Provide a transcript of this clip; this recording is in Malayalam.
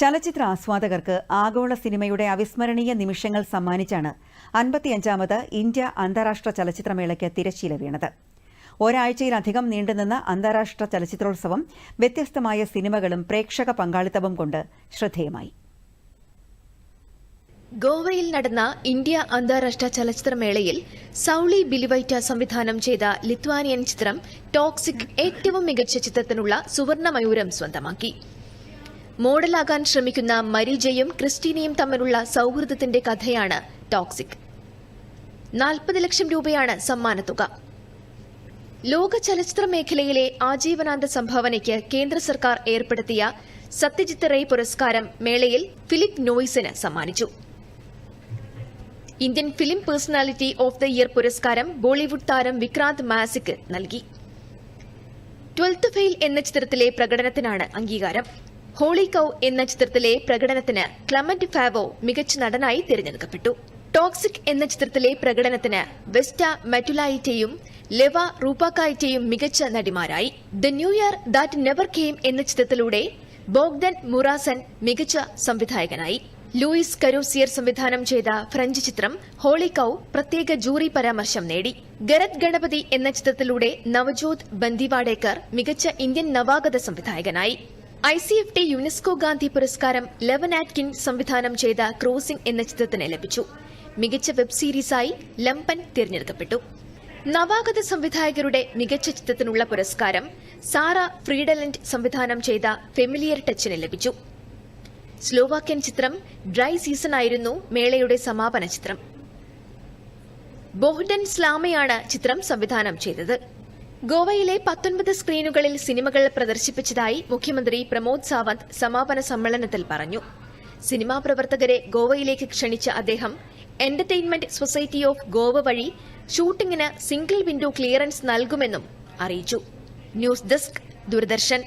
ചലച്ചിത്ര ആസ്വാദകർക്ക് ആഗോള സിനിമയുടെ അവിസ്മരണീയ നിമിഷങ്ങൾ സമ്മാനിച്ചാണ് അൻപത്തിയഞ്ചാമത് ഇന്ത്യ അന്താരാഷ്ട്ര ചലച്ചിത്രമേളയ്ക്ക് തിരശ്ശീല വീണത്. ഒരാഴ്ചയിലധികം നീണ്ടുനിന്ന അന്താരാഷ്ട്ര ചലച്ചിത്രോത്സവം വ്യത്യസ്തമായ സിനിമകളും പ്രേക്ഷക പങ്കാളിത്തവും കൊണ്ട് ശ്രദ്ധേയമായി. ഗോവയിൽ നടന്ന ഇന്ത്യ അന്താരാഷ്ട്ര ചലച്ചിത്രമേളയിൽ സൌളി ബിലിവൈറ്റ സംവിധാനം ചെയ്ത ലിത്വാനിയൻ ചിത്രം ടോക്സിക് ഏറ്റവും മികച്ച ചിത്രത്തിനുള്ള സുവർണമയൂരം സ്വന്തമാക്കി. മോഡലാകാൻ ശ്രമിക്കുന്ന മരീജയും ക്രിസ്റ്റീനയും തമ്മിലുള്ള സൗഹൃദത്തിന്റെ കഥയാണ് ടോക്സിക്. നാൽപ്പത് ലക്ഷം രൂപയാണ് സമ്മാനത്തുക ലോക ചലച്ചിത്ര മേഖലയിലെ ആജീവനാന്ത സംഭാവനയ്ക്ക് കേന്ദ്ര സർക്കാർ ഏർപ്പെടുത്തിയ സത്യജിത്ത് റേ പുരസ്കാരം മേളയിൽ ഫിലിപ്പ് നോയ്സിന് സമ്മാനിച്ചു. Indian film personality of the year പുരസ്കാരം ബോളിവുഡ് താരം വിക്രാന്ത് മാസിക്ക് നൽകി. ട്വൽത്ത് ഫെയിൽ എന്ന ചിത്രത്തിലെ പ്രകടനത്തിനാണ് അംഗീകാരം. ഹോളി കൌ എന്ന ചിത്രത്തിലെ പ്രകടനത്തിന് ക്ലമന്റ് ഫാവോ മികച്ച നടനായി തിരഞ്ഞെടുക്കപ്പെട്ടു. ടോക്സിക് എന്ന ചിത്രത്തിലെ പ്രകടനത്തിന് വെസ്റ്റ മെറ്റുലായിറ്റയും ലെവ റൂപ്പാക്കായിറ്റയും മികച്ച നടിമാരായി. The new year that never came എന്ന ചിത്രത്തിലൂടെ ബോഗ്ദൻ മുറാസൻ മികച്ച സംവിധായകനായി. ലൂയിസ് കരോസിയർ സംവിധാനം ചെയ്ത ഫ്രഞ്ച് ചിത്രം ഹോളി കൌ പ്രത്യേക ജൂറി പരാമർശം നേടി. ഗരത് ഗണപതി എന്ന ചിത്രത്തിലൂടെ നവജോത് ബന്ദിവാഡേക്കർ മികച്ച ഇന്ത്യൻ നവാഗത സംവിധായകനായി. I C F T UNESCO Gandhi പുരസ്കാരം ലെവൻ ആറ്റ്കിൻ സംവിധാനം ചെയ്ത ക്രോസിംഗ് എന്ന ചിത്രത്തിന് ലഭിച്ചു. മികച്ച വെബ് സീരീസായി ലംപൻ തിരഞ്ഞെടുക്കപ്പെട്ടു. നവാഗത സംവിധായകരുടെ മികച്ച ചിത്രത്തിനുള്ള പുരസ്കാരം സാറ ഫ്രീഡലൻഡ് സംവിധാനം ചെയ്ത ഫെമിലിയർ ടച്ചിന് ലഭിച്ചു. സ്ലോവാക്യൻ ചിത്രം ഡ്രൈ സീസൺ ആയിരുന്നു മേളയുടെ സമാപന ചിത്രം. ബോഹ്ഡൻ സ്ലാമയാണ് ചിത്രം സംവിധാനം ചെയ്തത്. ഗോവയിലെ പത്തൊൻപത് സ്ക്രീനുകളിൽ സിനിമകൾ പ്രദർശിപ്പിച്ചതായി മുഖ്യമന്ത്രി പ്രമോദ് സാവന്ത് സമാപന സമ്മേളനത്തിൽ പറഞ്ഞു. സിനിമാ പ്രവർത്തകരെ ഗോവയിലേക്ക് ക്ഷണിച്ച അദ്ദേഹം എന്റർടൈൻമെന്റ് സൊസൈറ്റി ഓഫ് ഗോവ വഴി ഷൂട്ടിംഗിന് സിംഗിൾ വിൻഡോ ക്ലിയറൻസ് നൽകുമെന്നും അറിയിച്ചു. News desk Doordarshan.